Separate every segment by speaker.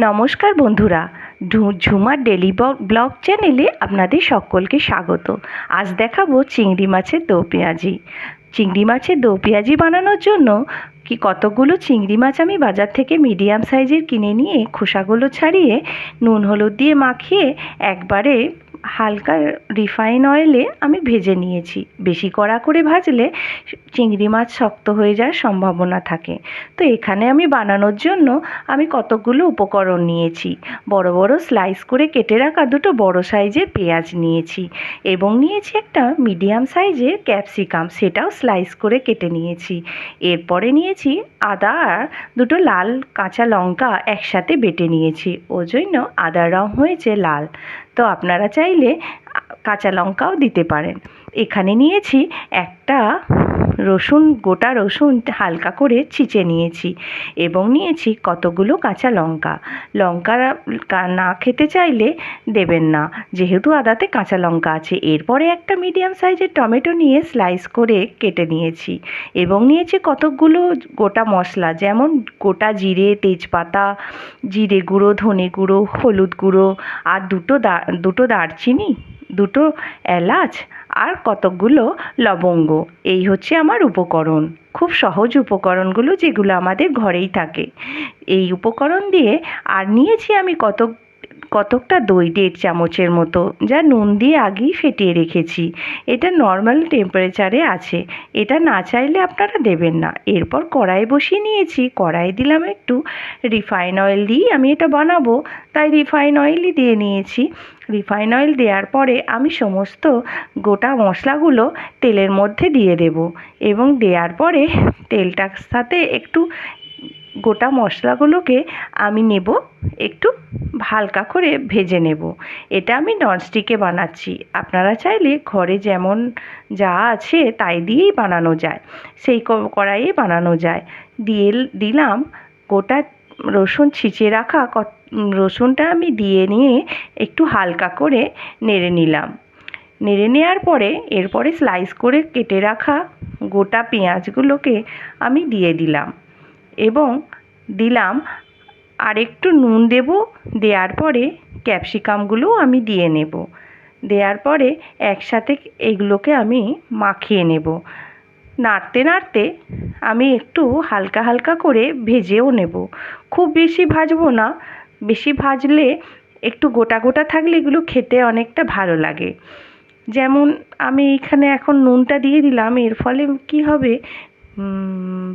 Speaker 1: নমস্কার বন্ধুরা ঝুমার daily blog চ্যানেলে আপনাদের সকলকে স্বাগত। আজ দেখাবো চিংড়ি মাছের দো পেঁয়াজি। চিংড়ি মাছের দো পেঁয়াজি বানানোর জন্য কি কতগুলো চিংড়ি মাছ আমি বাজার থেকে মিডিয়াম সাইজের কিনে নিয়ে খোসাগুলো ছাড়িয়ে নুন হলুদ দিয়ে মাখিয়ে একবারে হালকা রিফাইন অয়েলে আমি ভেজে নিয়েছি। বেশি কড়া করে ভাজলে চিংড়ি মাছ শক্ত হয়ে যাওয়ার সম্ভাবনা থাকে। তো এখানে আমি বানানোর জন্য আমি কতগুলো উপকরণ নিয়েছি। বড় বড় স্লাইস করে কেটে রাখা দুটো বড় সাইজের পেঁয়াজ নিয়েছি এবং নিয়েছি একটা মিডিয়াম সাইজের ক্যাপসিকাম সেটাও স্লাইস করে কেটে নিয়েছি। এরপরে নিয়েছি আদা আর দুটো লাল কাঁচা লঙ্কা একসাথে বেটে নিয়েছি। ওই জন্য আদার রং হয়েছে লাল। তো আপনারা চাইলে কাঁচা লঙ্কাও দিতে পারেন। এখানে নিয়েছি একটা রসুন, গোটা রসুন হালকা করে ছিঁচে নিয়েছি এবং নিয়েছি কতগুলো কাঁচা লঙ্কা। লঙ্কা না খেতে চাইলে দেবেন না, যেহেতু আদাতে কাঁচা লঙ্কা আছে। এরপরে একটা মিডিয়াম সাইজের টমেটো নিয়ে স্লাইস করে কেটে নিয়েছি এবং নিয়েছি কতকগুলো গোটা মশলা, যেমন গোটা জিরে, তেজপাতা, জিরে গুঁড়ো, ধনে গুঁড়ো, হলুদ গুঁড়ো আর দুটো দা, দুটো দারচিনি, দুটো এলাচ আর কতকগুলো লবঙ্গ। এই হচ্ছে আমার উপকরণ। খুব সহজ উপকরণগুলো যেগুলো আমাদের ঘরেই থাকে। এই উপকরণ দিয়ে আর নিয়েছি আমি কত কতকটা দই দেড় চামচের মতো, যা নুন দিয়ে আগেই ফেটিয়ে রেখেছি। এটা নর্মাল টেম্পারেচারে আছে। এটা না চাইলে আপনারা দেবেন না। এরপর কড়াই বসিয়ে নিয়েছি। কড়াই দিলাম একটু রিফাইন অয়েল দিয়েই আমি এটা বানাবো। তাই রিফাইন অয়েলই দিয়ে নিয়েছি। রিফাইন অয়েল দেওয়ার পরে আমি সমস্ত গোটা মশলাগুলো তেলের মধ্যে দিয়ে দেব। এবং দেওয়ার পরে তেলটার সাথে একটু গোটা মশলাগুলোকে আমি নেব একটু হালকা করে ভেজে নেব। এটা আমি ননস্টিকে বানাচ্ছি। আপনারা চাইলে ঘরে যেমন যা আছে তাই দিয়েই বানানো যায়। সেই কড়াইয়ে বানানো যায়। দিয়ে দিলাম গোটা রসুন ছিঁচে রাখা রসুনটা আমি দিয়ে নিয়ে একটু হালকা করে নেড়ে নিলাম। নেড়ে নেওয়ার পরে এরপরে স্লাইস করে কেটে রাখা গোটা পেঁয়াজগুলোকে আমি দিয়ে দিলাম। এবং দিলাম আর একটু নুন দেব, দেওয়ার পরে ক্যাপসিকামগুলোও আমি দিয়ে নেব। দেওয়ার পরে একসাথে এগুলোকে আমি মাখিয়ে নেব। নাড়তে নাড়তে আমি একটু হালকা হালকা করে ভেজেও নেব। খুব বেশি ভাজবো না, বেশি ভাজলে একটু গোটা গোটা থাকলে এগুলো খেতে অনেকটা ভালো লাগে। যেমন আমি এখানে এখন নুনটা দিয়ে দিলাম, এর ফলে কি হবে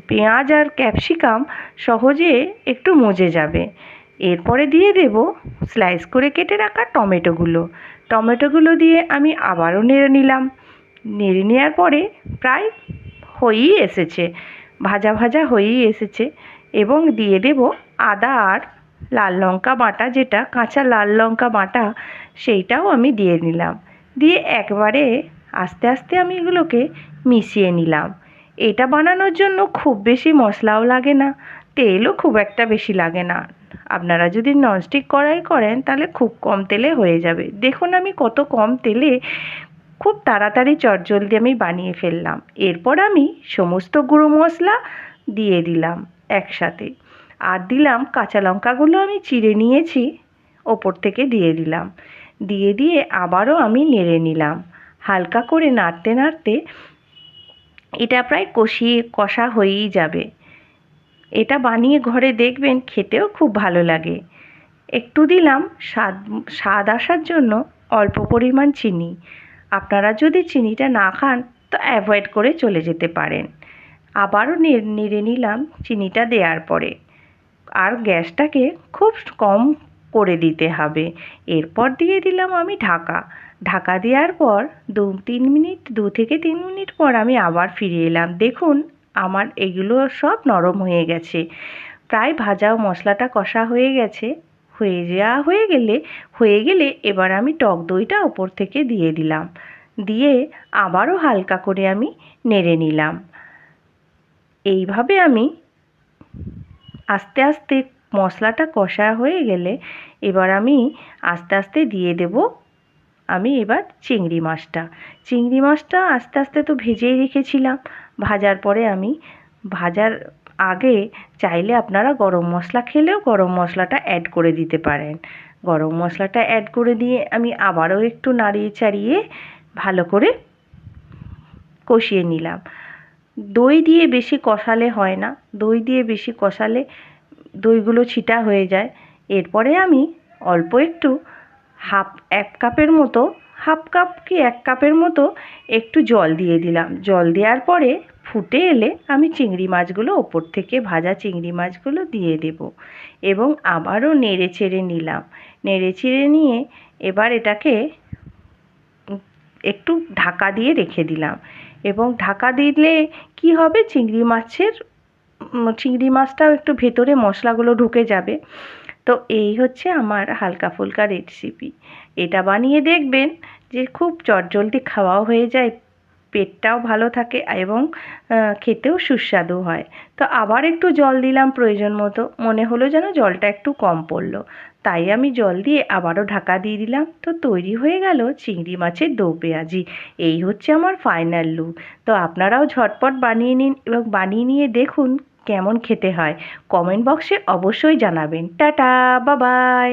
Speaker 1: পেঁয়াজ আর ক্যাপসিকাম সহজে একটু মজে যাবে। এরপরে দিয়ে দেব স্লাইস করে কেটে রাখা টমেটোগুলো। টমেটোগুলো দিয়ে আমি আবারও নেড়ে নিলাম। নেড়ে নেওয়ার পরে প্রায় হয়েই এসেছে, ভাজা ভাজা হয়েই এসেছে এবং দিয়ে দেব আদা আর লাল লঙ্কা বাটা যেটা কাঁচা লাল লঙ্কা বাটা সেইটাও আমি দিয়ে নিলাম। দিয়ে একবারে আস্তে আস্তে আমি এগুলোকে মিশিয়ে নিলাম। এটা বানানোর জন্য খুব বেশি মশলাও লাগে না, তেলও খুব একটা বেশি লাগে না। আপনারা যদি ননস্টিক কড়াই করেন, তাহলে খুব কম তেলে হয়ে যাবে। দেখুন আমি কত কম তেলে খুব তাড়াতাড়ি চটজলদি আমি বানিয়ে ফেললাম। এরপর আমি সমস্ত গুঁড়ো মশলা দিয়ে দিলাম একসাথে। আর দিলাম কাঁচা লঙ্কাগুলো আমি চিড়ে নিয়েছি, ওপর থেকে দিয়ে দিলাম। দিয়ে দিয়ে আবারও আমি নেড়ে নিলাম। হালকা করে নাড়তে নাড়তে এটা প্রায় কষিয়ে, কষা হয়েই যাবে। এটা বানিয়ে ঘরে দেখবেন খেতেও খুব ভালো লাগে। একটু দিলাম স্বাদ স্বাদ আসার জন্য অল্প পরিমাণ চিনি। আপনারা যদি চিনিটা না খান তো অ্যাভয়েড করে চলে যেতে পারেন। আবারও নেড়ে নিলাম চিনিটা দেওয়ার পরে। আর গ্যাসটাকে খুব কম করে দিতে হবে। এরপর দিয়ে দিলাম আমি ঢাকা। ঢাকা দেওয়ার পর দু, তিন মিনিট, দু থেকে তিন মিনিট পর আমি আবার ফিরে এলাম। দেখুন, আমার এগুলো সব নরম হয়ে গেছে। প্রায় ভাজা মশলাটা কষা হয়ে গেছে। হয়ে যাওয়া হয়ে গেলে হয়ে গেলে এবার আমি টক দইটা ওপর থেকে দিয়ে দিলাম। দিয়ে আবারও হালকা করে আমি নেড়ে নিলাম। এইভাবে আমি আস্তে আস্তে মশলাটা কষা হয়ে গেলে এবার আমি আস্তে আস্তে দিয়ে দেব আমি এবার চিংড়ি মাছটা। চিংড়ি মাছটা আস্তে আস্তে তো ভেজেই রেখেছিলাম। ভাজার পরে আমি, ভাজার আগে চাইলে আপনারা গরম মশলা খেলেও গরম মশলাটা অ্যাড করে দিতে পারেন। গরম মশলাটা অ্যাড করে দিয়ে আমি আবারও একটু নাড়িয়ে চাড়িয়ে ভালো করে কষিয়ে নিলাম। দই দিয়ে বেশি কষালে হয় না। দই দিয়ে বেশি কষালে দইগুলো ছিটা হয়ে যায়। এরপরে আমি অল্প একটু হাফ এক কাপের মতো, হাফ কাপ কি এক কাপের মতো একটু জল দিয়ে দিলাম। জল দেওয়ার পরে ফুটে এলে আমি চিংড়ি মাছগুলো ওপর থেকে ভাজা চিংড়ি মাছগুলো দিয়ে দেব এবং আবারও নেড়ে চেড়ে নিলাম। নেড়ে চেড়ে নিয়ে এবার এটাকে একটু ঢাকা দিয়ে রেখে দিলাম এবং ঢাকা দিলে কি হবে? চিংড়ি মাছের চিংড়ি মাছটাও একটু ভেতরে মশলাগুলো ঢুকে যাবে। তো এই হচ্ছে আমার হালকা ফুলকা রেসিপি এটা বানিয়ে দেখবেন যে খুব চটজলদি খাওয়াও হয়ে যায়, পেটটাও ভালো থাকে এবং খেতেও সুস্বাদু হয়। তো আবার একটু জল দিলাম প্রয়োজন মতো, মনে হলো যেন জলটা একটু কম পড়ল। তাই আমি জল দিয়ে আবারও ঢাকা দিয়ে দিলাম। তো তৈরি হয়ে গেল চিংড়ি মাছের দো পেঁয়াজি। এই হচ্ছে আমার ফাইনাল লুক তো আপনারাও ঝটপট বানিয়ে নিন এবং বানিয়ে নিয়ে দেখুন কেমন খেতে হয়? কমেন্ট বক্সে অবশ্যই জানাবেন। টাটা বাবাই